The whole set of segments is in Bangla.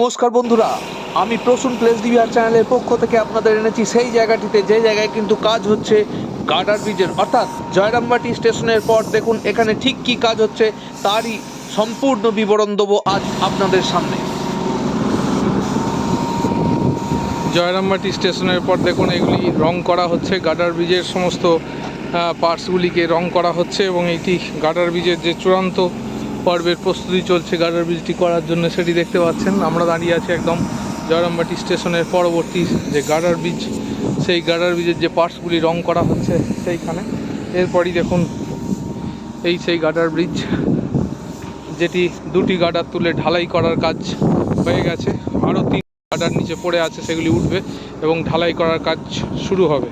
নমস্কার বন্ধুরা, আমি প্রসূন প্লেস ডিভিআর চ্যানেলের পক্ষ থেকে আপনাদের এনেছি সেই জায়গাটিতে, যে জায়গায় কিন্তু কাজ হচ্ছে গার্ডার ব্রিজের। অর্থাৎ জয়রামবাটি স্টেশনের পর দেখুন এখানে ঠিক কী কাজ হচ্ছে, তারই সম্পূর্ণ বিবরণ দেবো আজ আপনাদের সামনে। জয়রামবাটি স্টেশনের পর দেখুন এগুলি রং করা হচ্ছে, গার্ডার ব্রিজের সমস্ত পার্টসগুলিকে রং করা হচ্ছে এবং এটি গার্ডার ব্রিজের যে চূড়ান্ত পর্বের প্রস্তুতি চলছে গার্ডার ব্রিজটি করার জন্য, সেটি দেখতে পাচ্ছেন। আমরা দাঁড়িয়ে আছি একদম জয়রামবাটি স্টেশনের পরবর্তী যে গার্ডার ব্রিজ সেই গার্ডার ব্রিজের যে পার্টসগুলি রং করা হচ্ছে সেইখানে। এরপরই দেখুন এই সেই গার্ডার ব্রিজ যেটি দুটি গার্ডার তুলে ঢালাই করার কাজ হয়ে গেছে। আরও তিন গার্ডার নিচে পড়ে আছে, সেগুলি উঠবে এবং ঢালাই করার কাজ শুরু হবে।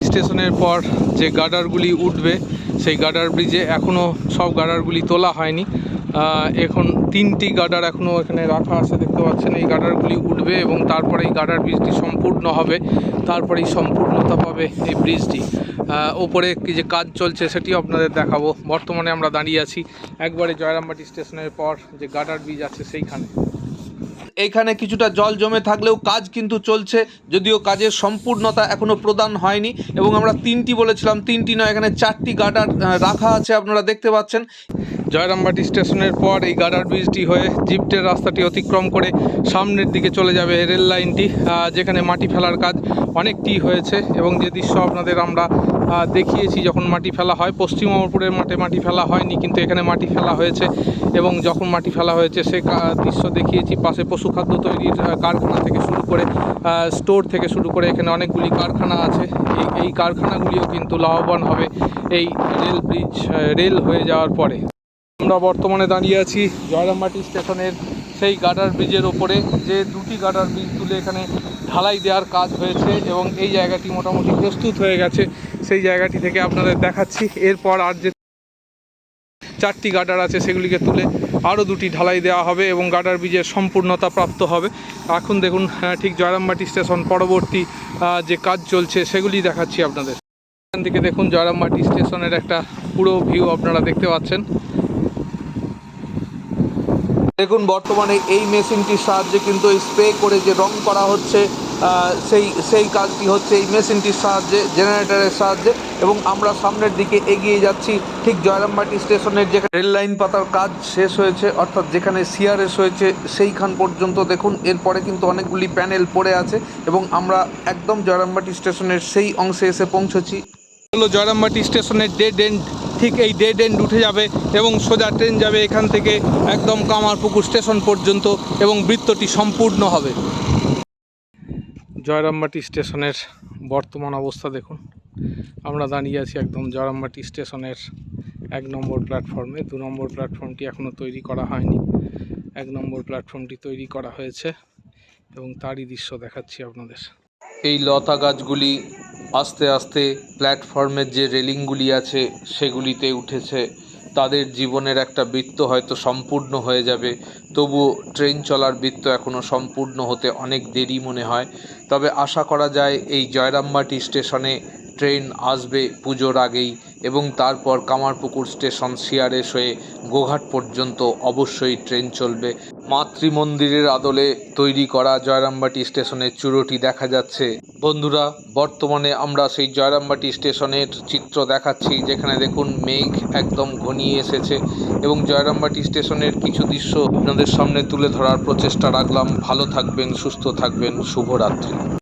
স্টেশনের পর যে গার্ডারগুলি উঠবে সেই গার্ডার ব্রিজে এখনও সব গার্ডারগুলি তোলা হয়নি। এখন তিনটি গার্ডার এখনও এখানে রাখা আছে, দেখতে পাচ্ছেন, এই গার্ডারগুলি উঠবে এবং তারপরে এই গার্ডার ব্রিজটি সম্পূর্ণ হবে তারপরেই সম্পূর্ণতা পাবে এই ব্রিজটি ওপরে কি যে কাজ চলছে সেটিও আপনাদের দেখাবো। বর্তমানে আমরা দাঁড়িয়ে আছি একবারে জয়রামবাটি স্টেশনের পর যে গার্ডার ব্রিজ আছে সেইখানে। এইখানে কিছুটা জল জমে থাকলেও কাজ কিন্তু চলছে, যদিও কাজের সম্পূর্ণতা এখনও প্রদান হয়নি এবং আমরা তিনটি বলেছিলাম, তিনটি নয়, এখানে চারটি গাডার রাখা আছে, আপনারা দেখতে পাচ্ছেন। জয়রামবাটি স্টেশনের পর এই গার্ডার ব্রিজটি হয়ে জিপ্টের রাস্তাটি অতিক্রম করে সামনের দিকে চলে যাবে রেল লাইনটি যেখানে মাটি ফেলার কাজ অনেকটি হয়েছে এবং যে দৃশ্য আপনাদের আমরা দেখিয়েছি যখন মাটি ফেলা হয়, পশ্চিম অমরপুরের মাঠে মাটি ফেলা হয়নি কিন্তু এখানে মাটি ফেলা হয়েছে এবং যখন মাটি ফেলা হয়েছে সে দৃশ্য দেখিয়েছি, পাশে পশুখাদ্য তৈরির কারখানা থেকে শুরু করে স্টোর থেকে শুরু করে এখানে অনেকগুলি কারখানা আছে। এই কারখানাগুলিও কিন্তু লাভবান হবে এই রেল ব্রিজ রেল হয়ে যাওয়ার পরে। আমরা বর্তমানে দাঁড়িয়ে আছি জয়রামবাটি স্টেশনের সেই গার্ডার ব্রিজের ওপরে। যে দুটি গার্ডার ব্রিজ তুলে এখানে ঢালাই দেওয়ার কাজ হয়েছে এবং এই জায়গাটি মোটামুটি প্রস্তুত হয়ে গেছে। সেই জায়গাটি থেকে আপনাদের দেখাচ্ছি। এরপর আর যে চারটি গার্ডার আছে সেগুলিকে তুলে আরও দুটি ঢালাই দেওয়া হবে এবং গার্ডার ব্রিজের সম্পূর্ণতা প্রাপ্ত হবে। এখন দেখুন ঠিক জয়রামবাটি স্টেশন পরবর্তী যে কাজ চলছে সেগুলি দেখাচ্ছি আপনাদের। এখান থেকে দেখুন জয়রামবাটি স্টেশনের একটা পুরো ভিউ আপনারা দেখতে পাচ্ছেন। দেখুন, বর্তমানে এই মেশিনটির সাহায্যে কিন্তু স্প্রে করে যে রং করা হচ্ছে সেই সেই কাজটি হচ্ছে এই মেশিনটির সাহায্যে, জেনারেটরের সাহায্যে এবং আমরা সামনের দিকে এগিয়ে যাচ্ছি। ঠিক জয়রামবাটি স্টেশনের যেখানে রেল লাইন পাতার কাজ শেষ হয়েছে, অর্থাৎ যেখানে সিআরএস হয়েছে, সেইখান পর্যন্ত দেখুন, এরপরে কিন্তু অনেকগুলি প্যানেল পড়ে আছে এবং আমরা একদম জয়রামবাটি স্টেশনের সেই অংশে এসে পৌঁছেছি। হলো জয়রামবাটি স্টেশনের ডেড এন্ড ঠিক এই ডেড এন্ড উঠে যাবে এবং সোজা ট্রেন যাবে এখান থেকে একদম কামারপুকুর স্টেশন পর্যন্ত এবং বৃত্তটি সম্পূর্ণ হবে। জয়রামবাটি স্টেশনের বর্তমান অবস্থা দেখুন। আমরা দাঁড়িয়ে আছি একদম জয়রামবাটি স্টেশনের এক নম্বর প্ল্যাটফর্মে দু নম্বর প্ল্যাটফর্মটি এখনও তৈরি করা হয়নি। এক নম্বর প্ল্যাটফর্মটি তৈরি করা হয়েছে এবং তারই দৃশ্য দেখাচ্ছি আপনাদের। এই লতা গাছগুলি আস্তে আস্তে প্ল্যাটফর্মের যে রেলিংগুলি আছে সেগুলিতে উঠেছে। তাদের জীবনের একটা বৃত্ত হয়তো সম্পূর্ণ হয়ে যাবে। তবুও ট্রেন চলার বৃত্ত এখনও সম্পূর্ণ হতে অনেক দেরি মনে হয়। তবে আশা করা যায় এই জয়রামবাটি স্টেশনে ট্রেন আসবে পুজোর আগেই এবং তারপর কামারপুকুর স্টেশন সিআরএস হয়ে গোঘাট পর্যন্ত অবশ্যই ট্রেন চলবে। মাতৃমন্দিরের আদলে তৈরি করা জয়রামবাটি স্টেশনের চূড়োটি দেখা যাচ্ছে। বন্ধুরা, বর্তমানে আমরা সেই জয়রামবাটি স্টেশনের চিত্র দেখাচ্ছি, যেখানে দেখুন মেঘ একদম ঘনিয়ে এসেছে এবং জয়রামবাটি স্টেশনের কিছু দৃশ্য আপনাদের সামনে তুলে ধরার প্রচেষ্টা রাখলাম। ভালো থাকবেন, সুস্থ থাকবেন, শুভরাত্রি।